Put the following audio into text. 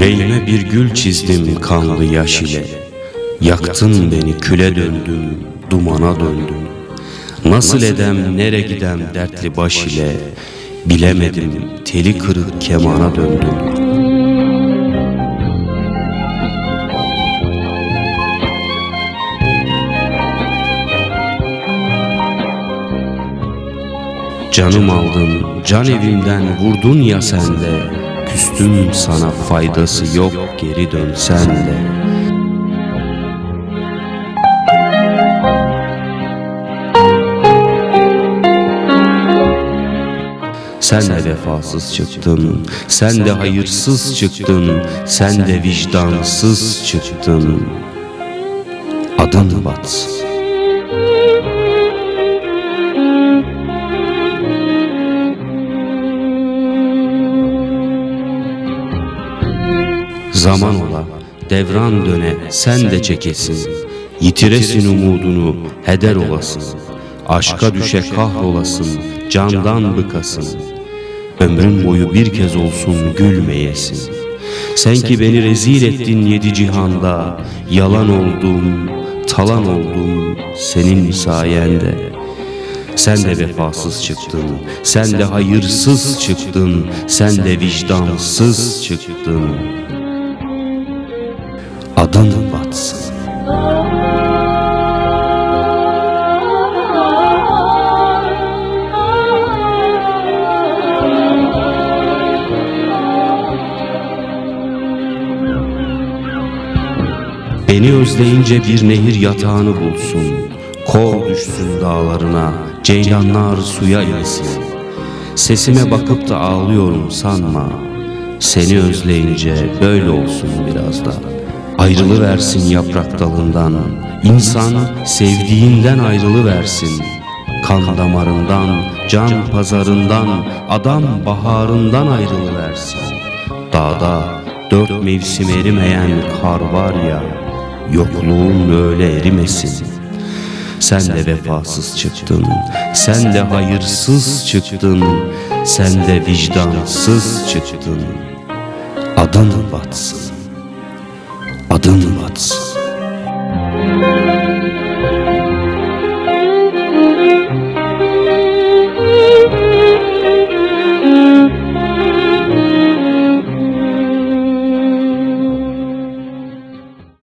bir gül çizdim kanlı yaş ile. Yaktın beni küle döndüm, dumana döndüm. Nasıl edem, nere gidem dertli baş ile Bilemedim, teli kırık kemana döndüm. Canım aldın, can evimden vurdun ya sen de Küstüm sana faydası yok geri dönsen de Sen de vefasız çıktın, sen de hayırsız çıktın, sen de vicdansız çıktın. Adın batsın. Zaman ola, devran döne, sen de çekesin. Yitiresin umudunu, heder olasın. Aşka düşe kahrolasın, candan bıkasın. Ömrün boyu bir kez olsun gülmeyesin. Sen ki beni rezil ettin yedi cihanda, yalan oldum, talan oldum senin sayende. Sen de vefasız çıktın, sen de hayırsız çıktın, sen de vicdansız çıktın. Adın batsın. Beni özleyince bir nehir yatağını bulsun. Kor düşsün dağlarına Ceylanlar suya insin. Sesime bakıp da ağlıyorum sanma. Seni özleyince böyle olsun biraz da Ayrılıversin yaprak dalından. İnsan sevdiğinden ayrılıversin. Kan damarından, can pazarından Adam baharından ayrılıversin. Dağda dört mevsim erimeyen kar var ya Yokluğun öyle erimesin. Sen de vefasız çıktın Sen de hayırsız çıktın Sen de vicdansız çıktın. Adın batsın Adın batsın